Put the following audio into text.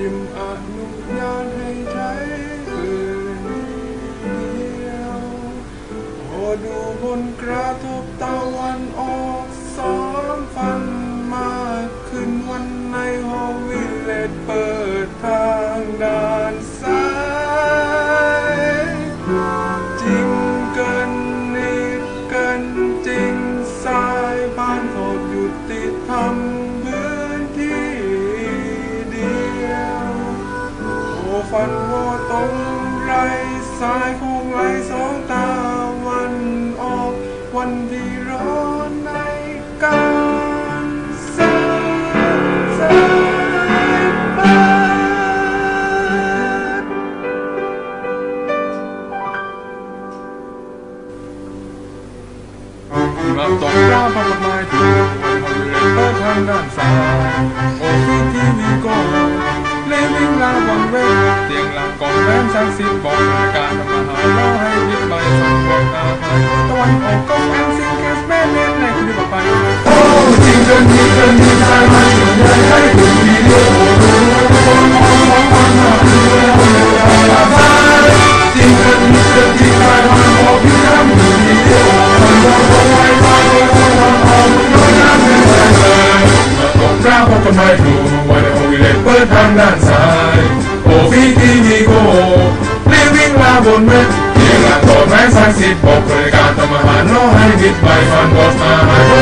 จึมอนุญาตให้ใช้คืนเดียวโอดูบนกระทบตะวันออกสองฟันมากขึ้นวันในฮอวิเลตเปิดทางด้านซ้ายจริงกันนิดกันจริงสายบ้านขอบหยุดติดทำ โอ้ฟันโวตรงไรสายคงไหลสองตาวันออกวันที่ร้อนในกา กร่าพังไม้ถูกวันฮอลิเดย์เปิดทางด้านซ้ายโอฟิทีวีโก้เลวิ่งลางสักสิบบอกราการทำอาหารรอให้พิบใบสังวกอาหารตะวันออกก็แอนซิงแคสแม่เล่นในคืนต่อไปโอ้จริงเกินจริงกินจริงใจมันอยู่ในให้ถึงทีเดียวโอ้โหจริงเกินจริงเกินจริงใจมันพอพี่ทำอยู่ที่เดียวมันบอกว่าไว้ไว้ไว้ไว้ไว้น้อยน้ำเป็นใจเลยตกร่างพบกันไม่ถูกวันในห้องวิเลตเปิดทางด้านซ้าย บวิ่งลาบนเม็ดเพีย